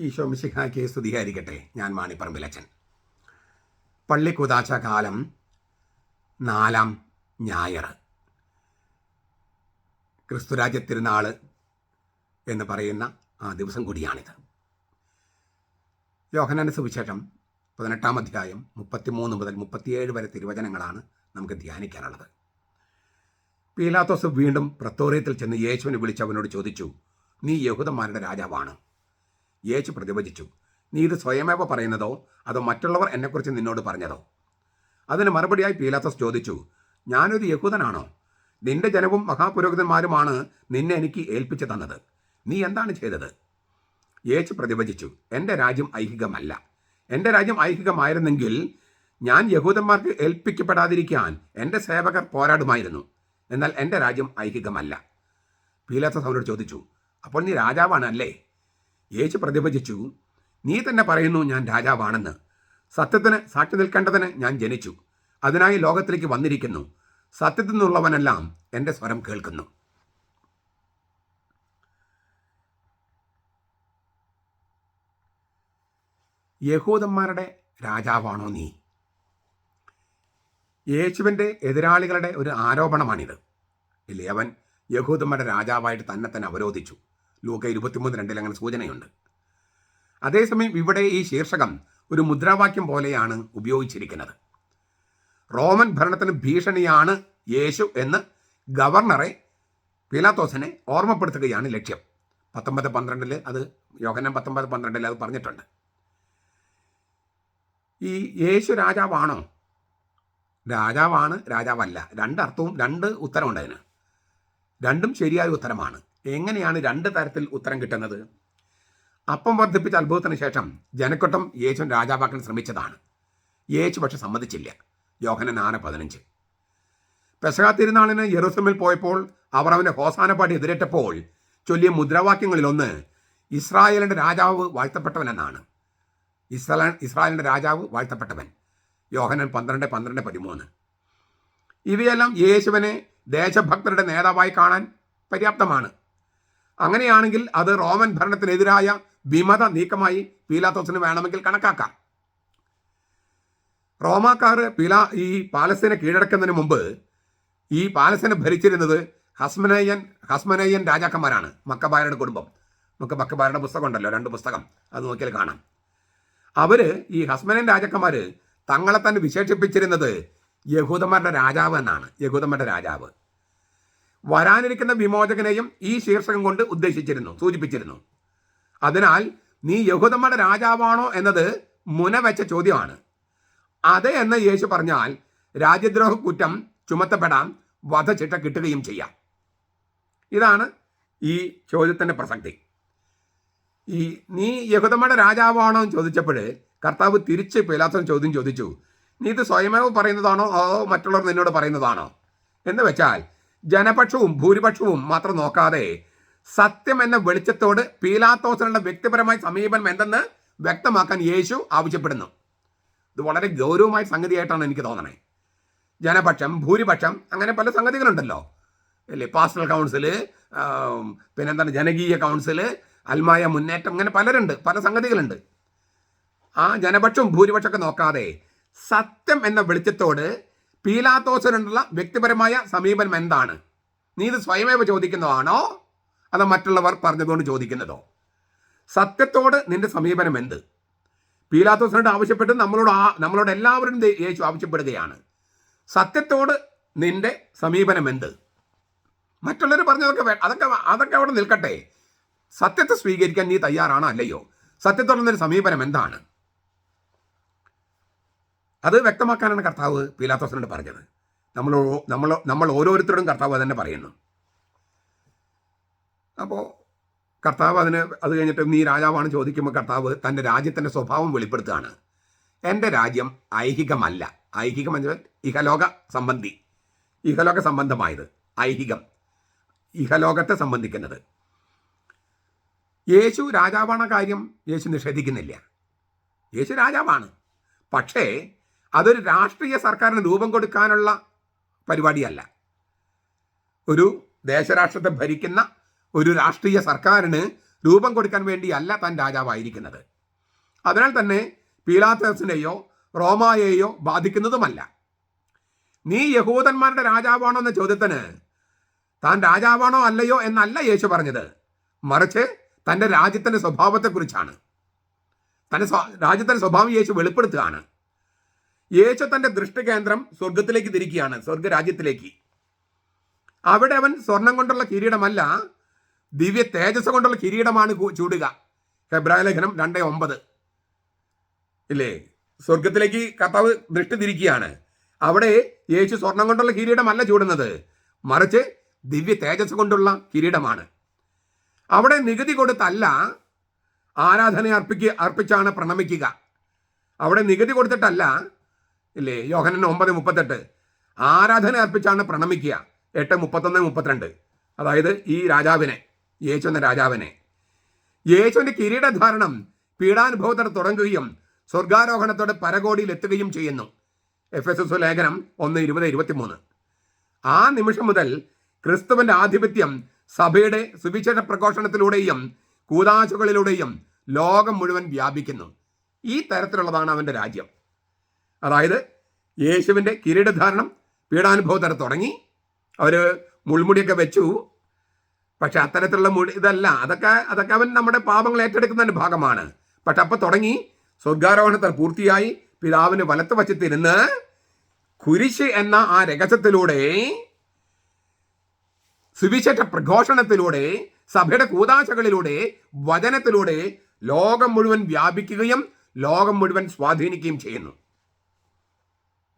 ഈശോ മിശിഹായ്ക്ക് സ്തുതിയായിരിക്കട്ടെ. ഞാൻ മാണിപ്പറമ്പിലച്ചൻ പള്ളി കുതാശ കാലം നാലാം ഞായർ. ക്രിസ്തുരാജ്യ തിരുനാൾ എന്ന് പറയുന്ന ആ ദിവസം കൂടിയാണിത്. യോഹനാന്റെ സുവിശേഷം പതിനെട്ടാം അധ്യായം മുപ്പത്തിമൂന്ന് മുതൽ മുപ്പത്തിയേഴ് വരെ തിരുവചനങ്ങളാണ് നമുക്ക് ധ്യാനിക്കാനുള്ളത്. പീലാത്തോസ് വീണ്ടും പ്രത്തോറിയത്തിൽ ചെന്ന് യേശുവിനെ വിളിച്ച് അവനോട് ചോദിച്ചു നീ യഹൂദന്മാരുടെ രാജാവാണ്. യേശു പ്രതിവചിച്ചു. നീ ഇത് സ്വയമേവ പറയുന്നതോ? അതോ മറ്റുള്ളവർ എന്നെക്കുറിച്ച് നിന്നോട് പറഞ്ഞതോ? അതിന് മറുപടിയായി പീലാത്തസ് ചോദിച്ചു ഞാനൊരു യഹൂദനാണോ? നിന്റെ ജനവും മഹാപുരോഹിതന്മാരുമാണ് നിന്നെ എനിക്ക് ഏൽപ്പിച്ചു തന്നത്. നീ എന്താണ് ചെയ്തത്? യേശു പ്രതിവചിച്ചു എന്റെ രാജ്യം ഐഹികമല്ല. എന്റെ രാജ്യം ഐഹികമായിരുന്നെങ്കിൽ ഞാൻ യഹൂദന്മാർക്ക് ഏൽപ്പിക്കപ്പെടാതിരിക്കാൻ എന്റെ സേവകർ പോരാടുമായിരുന്നു. എന്നാൽ എന്റെ രാജ്യം ഐഹികമല്ല. പീലാത്തസ് അവനോട് ചോദിച്ചു അപ്പോൾ നീ രാജാവാണ് അല്ലേ? യേശു പ്രതിഭജിച്ചു. നീ തന്നെ പറയുന്നു ഞാൻ രാജാവാണെന്ന്. സത്യത്തിന് സാക്ഷി നിൽക്കേണ്ടതിന് ഞാൻ ജനിച്ചു. അതിനായി ലോകത്തിലേക്ക് വന്നിരിക്കുന്നു. സത്യത്തിൽ നിന്നുള്ളവനെല്ലാം എന്റെ സ്വരം കേൾക്കുന്നു. യഹൂദന്മാരുടെ രാജാവാണോ നീ? യേശുവിന്റെ എതിരാളികളുടെ ഒരു ആരോപണമാണിത്. ഇല്ലേ അവൻ യഹൂദന്മാരുടെ രാജാവായിട്ട് തന്നെ തന്നെ അവരോധിച്ചു. ലൂക്ക ഇരുപത്തിമൂന്ന് രണ്ടിൽ അങ്ങനെ സൂചനയുണ്ട്. അതേസമയം ഇവിടെ ഈ ശീർഷകം ഒരു മുദ്രാവാക്യം പോലെയാണ് ഉപയോഗിച്ചിരിക്കുന്നത്. റോമൻ ഭരണത്തിന് ഭീഷണിയാണ് യേശു എന്ന് ഗവർണറെ പിലാത്തോസിനെ ഓർമ്മപ്പെടുത്തുകയാണ് ലക്ഷ്യം. പത്തൊമ്പത് പന്ത്രണ്ടിൽ അത് യോഹനം പത്തൊമ്പത് പന്ത്രണ്ടിൽ അത് പറഞ്ഞിട്ടുണ്ട്. ഈ യേശു രാജാവാണോ? രാജാവാണ് രാജാവല്ല. രണ്ടർത്ഥവും രണ്ട് ഉത്തരമുണ്ട് അതിന്. രണ്ടും ശരിയായ ഉത്തരമാണ്. എങ്ങനെയാണ് രണ്ട് തരത്തിൽ ഉത്തരം കിട്ടുന്നത്? അപ്പം വർദ്ധിപ്പിച്ച അത്ഭുതത്തിന് ശേഷം ജനക്കൂട്ടം യേശു രാജാവാക്കാൻ ശ്രമിച്ചതാണ്. യേശു പക്ഷെ സമ്മതിച്ചില്ല. യോഹനൻ നാന പതിനഞ്ച്. പെസകാ തിരുനാളിന് യെറൂസലമിൽ പോയപ്പോൾ അവർ അവന്റെ ഹോസാനപ്പാടി എതിരേറ്റപ്പോൾ ചൊല്ലിയ മുദ്രാവാക്യങ്ങളിലൊന്ന് ഇസ്രായേലിന്റെ രാജാവ് വാഴ്ത്തപ്പെട്ടവനെന്നാണ്. ഇസ്രായേൽ ഇസ്രായേലിന്റെ രാജാവ് വാഴ്ത്തപ്പെട്ടവൻ. യോഹനൻ പന്ത്രണ്ട് പന്ത്രണ്ട് പതിമൂന്ന്. ഇവയെല്ലാം യേശുവിനെ ദേശഭക്തരുടെ നേതാവായി കാണാൻ പര്യാപ്തമാണ്. അങ്ങനെയാണെങ്കിൽ അത് റോമൻ ഭരണത്തിനെതിരായ വിമത നീക്കമായി പീലാത്തോസിന് വേണമെങ്കിൽ കണക്കാക്കാം. റോമാക്കാർ പീലാ ഈ പാലസ്തീനെ കീഴടക്കുന്നതിന് മുമ്പ് ഈ പാലസ്തീനെ ഭരിച്ചിരുന്നത് ഹസ്മനയ്യൻ ഹസ്മനയ്യൻ രാജാക്കന്മാരാണ്. മക്കബാരുടെ കുടുംബം. നമുക്ക് മക്കബാരുടെ പുസ്തകം ഉണ്ടല്ലോ രണ്ട് പുസ്തകം. അത് നോക്കിയാൽ കാണാം. അവർ ഈ ഹസ്മനയൻ രാജാക്കന്മാർ തങ്ങളെ തന്നെ വിശേഷിപ്പിച്ചിരുന്നത് യഹൂദന്മാരുടെ രാജാവ് എന്നാണ്. യഹൂദന്മാരുടെ രാജാവ്. വരാനിരിക്കുന്ന വിമോചകനെയും ഈ ശീർഷകം കൊണ്ട് ഉദ്ദേശിച്ചിരുന്നു സൂചിപ്പിച്ചിരുന്നു. അതിനാൽ നീ യഹുദമ്മയുടെ രാജാവാണോ എന്നത് മുനവെച്ച ചോദ്യമാണ്. അതെ എന്ന് യേശു പറഞ്ഞാൽ രാജ്യദ്രോഹ കുറ്റം ചുമത്തപ്പെടാൻ വധശിക്ഷ കിട്ടുകയും ചെയ്യാം. ഇതാണ് ഈ ചോദ്യത്തിന്റെ പ്രസക്തി. ഈ നീ യഹുദമ്മയുടെ രാജാവാണോ എന്ന് ചോദിച്ചപ്പോൾ കർത്താവ് തിരിച്ച് പിലാസം ചോദ്യം ചോദിച്ചു നീ ഇത് സ്വയമേവ പറയുന്നതാണോ? അതോ മറ്റുള്ളവർ നിന്നോട് പറയുന്നതാണോ? എന്ന് വെച്ചാൽ ജനപക്ഷവും ഭൂരിപക്ഷവും മാത്രം നോക്കാതെ സത്യം എന്ന വെളിച്ചത്തോട് പീലാത്തോസിനുള്ള വ്യക്തിപരമായ സമീപനം എന്തെന്ന് വ്യക്തമാക്കാൻ യേശു ആവശ്യപ്പെടുന്നു. ഇത് വളരെ ഗൗരവമായ സംഗതിയായിട്ടാണ് എനിക്ക് തോന്നണേ. ജനപക്ഷം ഭൂരിപക്ഷം അങ്ങനെ പല സംഗതികളുണ്ടല്ലോ. അല്ലേ? പാസ്റ്റൽ കൗൺസിൽ പിന്നെന്താണ് ജനകീയ കൗൺസിൽ അൽമായ മുന്നേറ്റം അങ്ങനെ പലരുണ്ട് പല സംഗതികളുണ്ട്. ആ ജനപക്ഷവും ഭൂരിപക്ഷമൊക്കെ നോക്കാതെ സത്യം എന്ന വെളിച്ചത്തോട് പീലാത്തോസിനുള്ള വ്യക്തിപരമായ സമീപനം എന്താണ്? നീ ഇത് സ്വയമേവ ചോദിക്കുന്നതാണോ? അതോ മറ്റുള്ളവർ പറഞ്ഞതുകൊണ്ട് ചോദിക്കുന്നതോ? സത്യത്തോട് നിന്റെ സമീപനം എന്ത്? പീലാത്തോസിനോട് ആവശ്യപ്പെട്ട് നമ്മളോട് ആ നമ്മളോട് എല്ലാവരും യേശു ആവശ്യപ്പെടുകയാണ്. സത്യത്തോട് നിന്റെ സമീപനം എന്ത്? മറ്റുള്ളവർ പറഞ്ഞതൊക്കെ അതൊക്കെ അതൊക്കെ അവിടെ നിൽക്കട്ടെ. സത്യത്തെ സ്വീകരിക്കാൻ നീ തയ്യാറാണോ അല്ലയോ? സത്യത്തോടെ നിന്റെ സമീപനം എന്താണ്? അത് വ്യക്തമാക്കാനാണ് കർത്താവ് പീലാത്തോസിനോട് പറഞ്ഞത്. നമ്മൾ നമ്മൾ നമ്മൾ ഓരോരുത്തരോടും കർത്താവ് അതന്നെ പറയുന്നു. അപ്പോൾ കർത്താവ് അതിന് അത് കഴിഞ്ഞിട്ട് നീ രാജാവാണ് ചോദിക്കുമ്പോൾ കർത്താവ് തന്റെ രാജ്യത്തിന്റെ സ്വഭാവം വെളിപ്പെടുത്തുകയാണ്. എന്റെ രാജ്യം ഐഹികമല്ല. ഐഹികം ഇഹലോക സംബന്ധി. ഇഹലോക സംബന്ധമായത്. ഐഹികം. ഇഹലോകത്തെ സംബന്ധിക്കുന്നത്. യേശു രാജാവാണ കാര്യം യേശു നിഷേധിക്കുന്നില്ല. യേശു രാജാവാണ്. പക്ഷേ അതൊരു രാഷ്ട്രീയ സർക്കാരിന് രൂപം കൊടുക്കാനുള്ള പരിപാടിയല്ല. ഒരു ദേശരാഷ്ട്രത്തെ ഭരിക്കുന്ന ഒരു രാഷ്ട്രീയ സർക്കാരിന് രൂപം കൊടുക്കാൻ വേണ്ടിയല്ല താൻ രാജാവായിരിക്കുന്നത്. അതിനാൽ തന്നെ പീലാത്തേഴ്സിനെയോ റോമായെയോ ബാധിക്കുന്നതുമല്ല. നീ യഹൂദന്മാരുടെ രാജാവാണോ എന്ന ചോദ്യത്തിന് താൻ രാജാവാണോ അല്ലയോ എന്നല്ല യേശു പറഞ്ഞത്. മറിച്ച് തന്റെ രാജ്യത്തിന്റെ സ്വഭാവത്തെക്കുറിച്ചാണ്. തന്റെ രാജ്യത്തിന്റെ സ്വഭാവം യേശു വെളിപ്പെടുത്തുകയാണ്. യേശു തന്റെ ദൃഷ്ടികേന്ദ്രം സ്വർഗത്തിലേക്ക് തിരിക്കുകയാണ് സ്വർഗരാജ്യത്തിലേക്ക് അവിടെ അവൻ സ്വർണം കൊണ്ടുള്ള കിരീടമല്ല ദിവ്യ തേജസ് കൊണ്ടുള്ള കിരീടമാണ് ചൂടുക. ഹെബ്രായ ലേഖനം രണ്ടേ ഒമ്പത്. ഇല്ലേ? സ്വർഗത്തിലേക്ക് കർത്താവ് ദൃഷ്ടി തിരിക്കുകയാണ്. അവിടെ യേശു സ്വർണം കൊണ്ടുള്ള കിരീടമല്ല ചൂടുന്നത് മറിച്ച് ദിവ്യ തേജസ് കൊണ്ടുള്ള കിരീടമാണ്. അവിടെ നികുതി കൊടുത്തല്ല ആരാധന അർപ്പിക്കുക അർപ്പിച്ചാണ് പ്രണമിക്കുക. അവിടെ നികുതി കൊടുത്തിട്ടല്ല ഇല്ലേ? യോഹനൻ ഒമ്പത് മുപ്പത്തെട്ട്. ആരാധന അർപ്പിച്ചാണ് പ്രണമിക്കുക. എട്ട് മുപ്പത്തൊന്ന് മുപ്പത്തിരണ്ട്. അതായത് ഈ രാജാവിനെ യേശു എന്ന രാജാവിനെ. യേശുവിന്റെ കിരീടധാരണം പീഡാനുഭവത്തോടെ തുടങ്ങുകയും സ്വർഗാരോഹണത്തോടെ പരകോടിയിൽ എത്തുകയും ചെയ്യുന്നു. എഫ് എസ് എസ് ലേഖനം ഒന്ന് ഇരുപത് ഇരുപത്തിമൂന്ന്. ആ നിമിഷം മുതൽ ക്രിസ്തുവിന്റെ ആധിപത്യം സഭയുടെ സുവിശേഷ പ്രഘോഷണത്തിലൂടെയും കൂതാശകളിലൂടെയും ലോകം മുഴുവൻ വ്യാപിക്കുന്നു. ഈ തരത്തിലുള്ളതാണ് അവന്റെ രാജ്യം. അതായത് യേശുവിന്റെ കിരീടധാരണം പീഡാനുഭവത്തിന് തുടങ്ങി. അവർ മുൾമുടിയൊക്കെ വെച്ചു. പക്ഷെ അത്തരത്തിലുള്ള മുടി ഇതല്ല. അതൊക്കെ അതൊക്കെ അവൻ നമ്മുടെ പാപങ്ങൾ ഏറ്റെടുക്കുന്നതിന്റെ ഭാഗമാണ്. പക്ഷെ അപ്പോൾ തുടങ്ങി. സ്വർഗാരോഹണത്തിൽ പൂർത്തിയായി. പിതാവിന് വലത്ത് വശത്തിരുന്ന് കുരിശ് എന്ന ആ രഹസ്യത്തിലൂടെ സുവിശേഷ പ്രഘോഷണത്തിലൂടെ സഭയുടെ കൂതാശകളിലൂടെ വചനത്തിലൂടെ ലോകം മുഴുവൻ വ്യാപിക്കുകയും ലോകം മുഴുവൻ സ്വാധീനിക്കുകയും ചെയ്യുന്നു.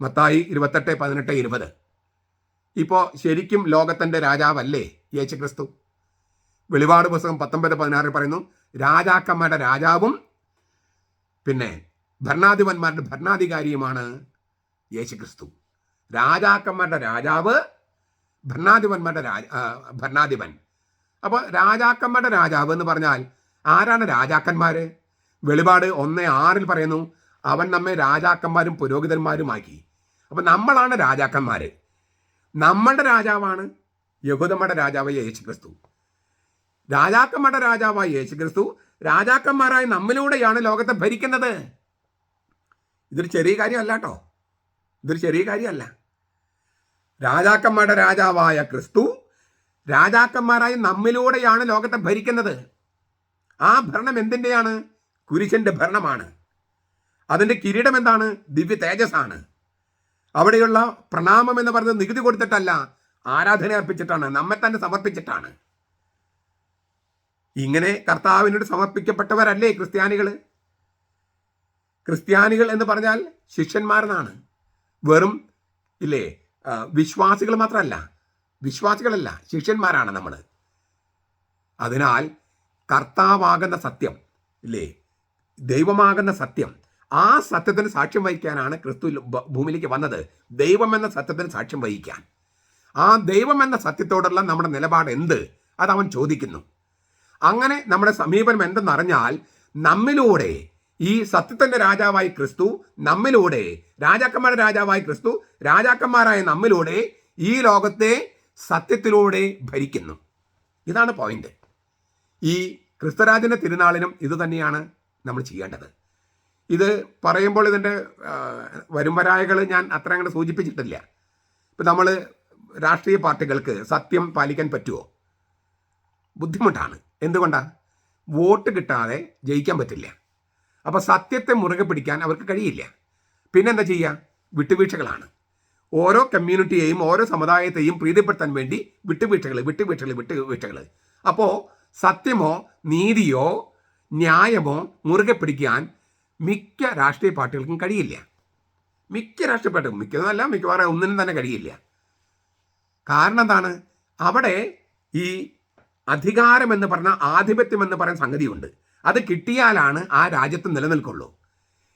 മത്തായി ഇരുപത്തെട്ട് പതിനെട്ട് ഇരുപത്. ഇപ്പോൾ ശരിക്കും ലോകത്തിന്റെ രാജാവല്ലേ യേശു ക്രിസ്തു വെളിപാട് പുസ്തകം പത്തൊമ്പത് പതിനാറിൽ പറയുന്നു രാജാക്കന്മാരുടെ രാജാവും പിന്നെ ഭരണാധിപന്മാരുടെ ഭരണാധികാരിയുമാണ് യേശു ക്രിസ്തു രാജാക്കന്മാരുടെ രാജാവ് ഭരണാധിപന്മാരുടെ രാജ ഭരണാധിപൻ. അപ്പോൾ രാജാക്കന്മാരുടെ രാജാവ് എന്ന് പറഞ്ഞാൽ ആരാണ് രാജാക്കന്മാര്? വെളിപാട് ഒന്ന് ആറിൽ പറയുന്നു അവൻ നമ്മെ രാജാക്കന്മാരും പുരോഹിതന്മാരുമാക്കി. അപ്പം നമ്മളാണ് രാജാക്കന്മാര്. നമ്മളുടെ രാജാവാണ് യഹൂദമ്മയുടെ രാജാവായ യേശു ക്രിസ്തു രാജാക്കന്മാരുടെ രാജാവായ യേശു ക്രിസ്തു രാജാക്കന്മാരായ നമ്മിലൂടെയാണ് ലോകത്തെ ഭരിക്കുന്നത്. ഇതൊരു ചെറിയ കാര്യമല്ല കേട്ടോ. ഇതൊരു ചെറിയ കാര്യമല്ല. രാജാക്കന്മാരുടെ രാജാവായ ക്രിസ്തു രാജാക്കന്മാരായ നമ്മിലൂടെയാണ് ലോകത്തെ ഭരിക്കുന്നത്. ആ ഭരണം എന്തിന്റെയാണ് കുരിശന്റെ ഭരണമാണ്. അതിന്റെ കിരീടം എന്താണ്? ദിവ്യ തേജസ്സാണ് അവിടെയുള്ള പ്രണാമം എന്ന് പറയുന്നത് നികുതി കൊടുത്തിട്ടല്ല ആരാധന അർപ്പിച്ചിട്ടാണ് നമ്മെ തന്നെ സമർപ്പിച്ചിട്ടാണ്. ഇങ്ങനെ കർത്താവിനോട് സമർപ്പിക്കപ്പെട്ടവരല്ലേ ക്രിസ്ത്യാനികൾ ക്രിസ്ത്യാനികൾ എന്ന് പറഞ്ഞാൽ ശിഷ്യന്മാരെന്നാണ്. വെറും ഇല്ലേ വിശ്വാസികൾ മാത്രമല്ല വിശ്വാസികളല്ല ശിഷ്യന്മാരാണ് നമ്മൾ അതിനാൽ കർത്താവാകുന്ന സത്യം ഇല്ലേ ദൈവമാകുന്ന സത്യം ആ സത്യത്തിന് സാക്ഷ്യം വഹിക്കാനാണ് ക്രിസ്തു ഭൂമിയിലേക്ക് വന്നത്. ദൈവം എന്ന സത്യത്തിന് സാക്ഷ്യം വഹിക്കാൻ. ആ ദൈവം എന്ന സത്യത്തോടുള്ള നമ്മുടെ നിലപാട് എന്ത്? അത് അവൻ ചോദിക്കുന്നു. അങ്ങനെ നമ്മുടെ സമീപനം എന്തെന്നറിഞ്ഞാൽ നമ്മിലൂടെ ഈ സത്യത്തിന്റെ രാജാവായി ക്രിസ്തു നമ്മിലൂടെ രാജാക്കന്മാരുടെ രാജാവായി ക്രിസ്തു രാജാക്കന്മാരായ നമ്മിലൂടെ ഈ ലോകത്തെ സത്യത്തിലൂടെ ഭരിക്കുന്നു. ഇതാണ് പോയിന്റ് ഈ ക്രിസ്തുരാജന്റെ തിരുനാളിനും ഇത് തന്നെയാണ് നമ്മൾ ചെയ്യേണ്ടത്. ഇത് പറയുമ്പോൾ ഇതിന്റെ വരുംവരായകൾ ഞാൻ അത്ര അങ്ങോട്ട് സൂചിപ്പിച്ചിട്ടില്ല. ഇപ്പം നമ്മൾ രാഷ്ട്രീയ പാർട്ടികൾക്ക് സത്യം പാലിക്കാൻ പറ്റുമോ ബുദ്ധിമുട്ടാണ്. എന്തുകൊണ്ടാണ് വോട്ട് കിട്ടാതെ ജയിക്കാൻ പറ്റില്ല. അപ്പോൾ സത്യത്തെ മുറുകെ പിടിക്കാൻ അവർക്ക് കഴിയില്ല. പിന്നെന്താ ചെയ്യുക വിട്ടുവീഴ്ചകളാണ്. ഓരോ കമ്മ്യൂണിറ്റിയെയും ഓരോ സമുദായത്തെയും പ്രീതിപ്പെടുത്താൻ വേണ്ടി വിട്ടുവീഴ്ചകൾ വിട്ടുവീഴ്ചകൾ വിട്ടുവീഴ്ചകൾ അപ്പോൾ സത്യമോ നീതിയോ ന്യായമോ മുറുകെ പിടിക്കാൻ മിക്ക രാഷ്ട്രീയ പാർട്ടികൾക്കും കഴിയില്ല. മിക്ക രാഷ്ട്രീയ പാർട്ടികൾ മിക്കതല്ല മിക്കവാറും ഒന്നിനും തന്നെ കഴിയില്ല. കാരണം എന്താണ്? അവിടെ ഈ അധികാരം എന്ന് പറഞ്ഞ ആധിപത്യം എന്ന് പറയുന്ന സംഗതിയുണ്ട്. അത് കിട്ടിയാലാണ് ആ രാജ്യത്ത് നിലനിൽക്കുള്ളൂ.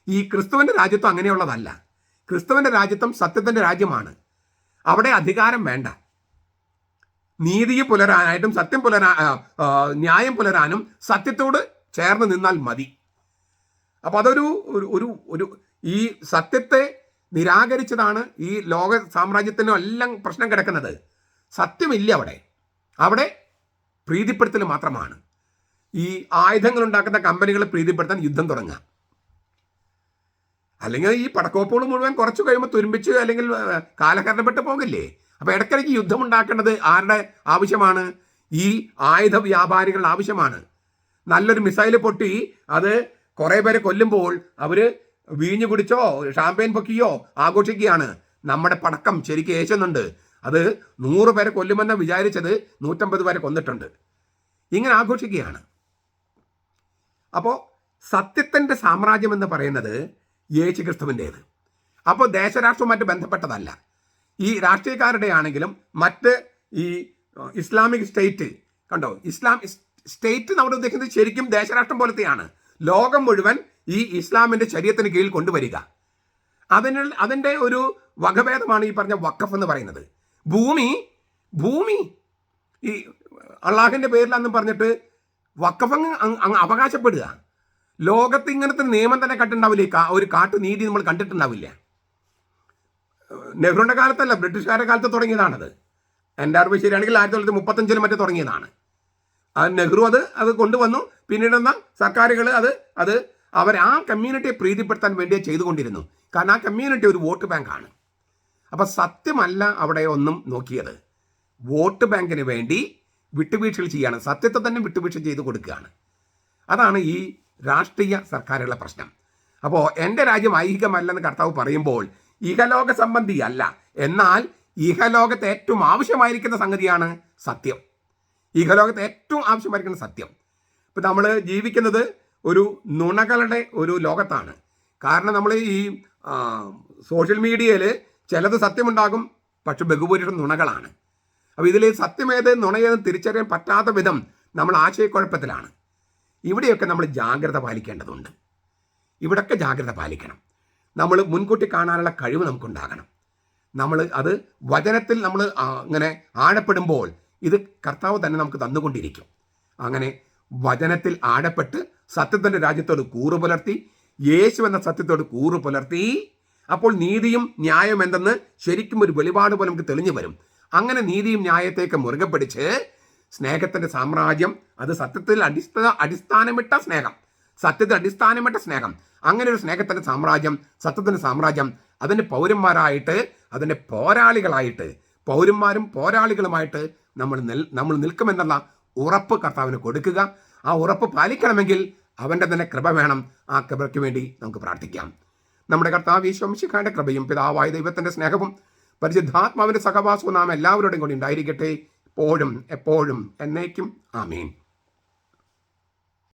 ഈ ക്രിസ്തുവിന്റെ രാജ്യത്വം അങ്ങനെയുള്ളതല്ല. ക്രിസ്തുവിന്റെ രാജ്യത്വം സത്യത്തിന്റെ രാജ്യമാണ്. അവിടെ അധികാരം വേണ്ട. നീതി പുലരാനായിട്ടും സത്യം പുലരാ ന്യായം പുലരാനും സത്യത്തോട് ചേർന്ന് നിന്നാൽ മതി. അപ്പോൾ അതൊരു ഒരു ഒരു ഈ സത്യത്തെ നിരാകരിച്ചതാണ് ഈ ലോക സാമ്രാജ്യത്തിനും എല്ലാം പ്രശ്നം കിടക്കുന്നത്. സത്യമില്ല അവിടെ. അവിടെ പ്രീതിപ്പെടുത്തൽ മാത്രമാണ്. ഈ ആയുധങ്ങൾ ഉണ്ടാക്കുന്ന കമ്പനികളെ പ്രീതിപ്പെടുത്താൻ യുദ്ധം തുടങ്ങുക. അല്ലെങ്കിൽ ഈ പടക്കോപ്പുകൾ മുഴുവൻ കുറച്ച് കഴിയുമ്പോൾ തുരുമ്പിച്ച് അല്ലെങ്കിൽ കാലഹരണപ്പെട്ട് പോകില്ലേ? അപ്പൊ ഇടയ്ക്കിടയ്ക്ക് യുദ്ധം ഉണ്ടാക്കേണ്ടത് ആരുടെ ആവശ്യമാണ്? ഈ ആയുധ വ്യാപാരികളുടെ ആവശ്യമാണ്. നല്ലൊരു മിസൈൽ പൊട്ടി അത് കുറെ പേരെ കൊല്ലുമ്പോൾ അവർ വീഞ്ഞു കുടിച്ചോ ഷാമ്പയിൻ പൊക്കിയോ ആഘോഷിക്കുകയാണ്. നമ്മുടെ പടക്കം ശരിക്കും ഏശുന്നുണ്ട്. അത് നൂറ് പേരെ കൊല്ലുമെന്ന് വിചാരിച്ചത് നൂറ്റമ്പത് പേരെ കൊന്നിട്ടുണ്ട്. ഇങ്ങനെ ആഘോഷിക്കുകയാണ്. അപ്പോൾ സത്യത്തിന്റെ സാമ്രാജ്യം എന്ന് പറയുന്നത് യേശു ക്രിസ്തുവിന്റേത്. അപ്പോൾ ദേശരാഷ്ട്രവുമായിട്ട് ബന്ധപ്പെട്ടതല്ല. ഈ രാഷ്ട്രീയക്കാരുടെ ആണെങ്കിലും മറ്റ് ഈ ഇസ്ലാമിക് സ്റ്റേറ്റ് കണ്ടോ? ഇസ്ലാം ഇസ്- സ്റ്റേറ്റ് നമ്മുടെ ഉദ്ദേശിക്കുന്നത് ശരിക്കും ദേശരാഷ്ട്രം പോലത്തെയാണ്. ലോകം മുഴുവൻ ഈ ഇസ്ലാമിന്റെ ശരീരത്തിന് കീഴിൽ കൊണ്ടുവരിക. അതിന് അതിന്റെ ഒരു വകഭേദമാണ് ഈ പറഞ്ഞ വക്കഫ് എന്ന് പറയുന്നത്. ഭൂമി ഭൂമി. ഈ അള്ളാഹിന്റെ പേരിലാന്ന് പറഞ്ഞിട്ട് വക്കഫ് അങ്ങ് അവകാശപ്പെടുക. ലോകത്ത് ഇങ്ങനത്തെ നിയമം തന്നെ കണ്ടിട്ടുണ്ടാവില്ല? ഈ ഒരു കാട്ടു നീതി നമ്മൾ കണ്ടിട്ടുണ്ടാവില്ല. നെഹ്റുവിന്റെ കാലത്തല്ല ബ്രിട്ടീഷുകാരുടെ കാലത്ത് തുടങ്ങിയതാണത്. എന്റെ അറിവ് ശരിയാണെങ്കിൽ ആയിരത്തി തൊള്ളായിരത്തി മുപ്പത്തഞ്ചിൽ മറ്റേ തുടങ്ങിയതാണ്. അത് നെഹ്റു അത് അത് കൊണ്ടുവന്നു. പിന്നീടുന്ന സർക്കാരുകൾ അത് അത് അവർ ആ കമ്മ്യൂണിറ്റിയെ പ്രീതിപ്പെടുത്താൻ വേണ്ടി ചെയ്തുകൊണ്ടിരുന്നു. കാരണം ആ കമ്മ്യൂണിറ്റി ഒരു വോട്ട് ബാങ്കാണ്. അപ്പം സത്യമല്ല അവിടെ ഒന്നും നോക്കിയത്. വോട്ട് ബാങ്കിന് വേണ്ടി വിട്ടുവീഴ്ചകൾ ചെയ്യുകയാണ്. സത്യത്തെ തന്നെ വിട്ടുവീഴ്ച ചെയ്ത് കൊടുക്കുകയാണ്. അതാണ് ഈ രാഷ്ട്രീയ സർക്കാരുകളുടെ പ്രശ്നം. അപ്പോൾ എന്റെ രാജ്യം ഐഹികമല്ലെന്ന് കർത്താവ് പറയുമ്പോൾ ഇഹലോക സംബന്ധിയല്ല. എന്നാൽ ഇഹലോകത്ത് ഏറ്റവും ആവശ്യമായിരിക്കുന്ന സംഗതിയാണ് സത്യം. ഇഹലോകത്ത് ഏറ്റവും ആവശ്യമായിരിക്കുന്ന സത്യം. ഇപ്പം നമ്മൾ ജീവിക്കുന്നത് ഒരു നുണകളുടെ ഒരു ലോകത്താണ്. കാരണം നമ്മൾ ഈ സോഷ്യൽ മീഡിയയിൽ ചിലത് സത്യമുണ്ടാകും പക്ഷെ ബഹുഭൂരിഷം നുണകളാണ്. അപ്പോൾ ഇതിൽ സത്യമേത് നുണയേത് തിരിച്ചറിയാൻ പറ്റാത്ത വിധം നമ്മൾ ആശയക്കുഴപ്പത്തിലാണ്. ഇവിടെയൊക്കെ നമ്മൾ ജാഗ്രത പാലിക്കേണ്ടതുണ്ട്. ഇവിടൊക്കെ ജാഗ്രത പാലിക്കണം. നമ്മൾ മുൻകൂട്ടി കാണാനുള്ള കഴിവ് നമുക്കുണ്ടാകണം. നമ്മൾ അത് വചനത്തിൽ നമ്മൾ അങ്ങനെ ആഴപ്പെടുമ്പോൾ ഇത് കർത്താവ് തന്നെ നമുക്ക് തന്നുകൊണ്ടിരിക്കും. അങ്ങനെ വചനത്തിൽ ആഴപ്പെട്ട് സത്യത്തിന്റെ രാജ്യത്തോട് കൂറു പുലർത്തി യേശു എന്ന സത്യത്തോട് കൂറു പുലർത്തി അപ്പോൾ നീതിയും ന്യായം എന്തെന്ന് ശരിക്കും ഒരു വെളിപാട് പോലെ നമുക്ക് തെളിഞ്ഞു വരും. അങ്ങനെ നീതിയും ന്യായത്തേക്ക് മുറുകെ പിടിച്ച് സ്നേഹത്തിന്റെ സാമ്രാജ്യം അത് സത്യത്തിൽ അടിസ്ഥാന അടിസ്ഥാനമിട്ട സ്നേഹം. സത്യത്തിൽ അടിസ്ഥാനമിട്ട സ്നേഹം. അങ്ങനെ ഒരു സ്നേഹത്തിന്റെ സാമ്രാജ്യം സത്യത്തിന്റെ സാമ്രാജ്യം അതിന്റെ പൗരന്മാരായിട്ട് അതിന്റെ പോരാളികളായിട്ട് പൗരന്മാരും പോരാളികളുമായിട്ട് നമ്മൾ നിൽ നമ്മൾ നിൽക്കുമെന്നുള്ള ഉറപ്പ് കർത്താവിന് കൊടുക്കുക. ആ ഉറപ്പ് പാലിക്കണമെങ്കിൽ അവന്റെ തന്നെ കൃപ വേണം. ആ കൃപയ്ക്ക് വേണ്ടി നമുക്ക് പ്രാർത്ഥിക്കാം. നമ്മുടെ കർത്താവ് ഈശ്വംശിക്കാന്റെ കൃപയും പിതാവായ ദൈവത്തിന്റെ സ്നേഹവും പരിശുദ്ധാത്മാവിന്റെ സഹവാസവും നാം എല്ലാവരോടും കൂടി ഉണ്ടായിരിക്കട്ടെ. എപ്പോഴും എപ്പോഴും എന്നേക്കും. ആമീൻ.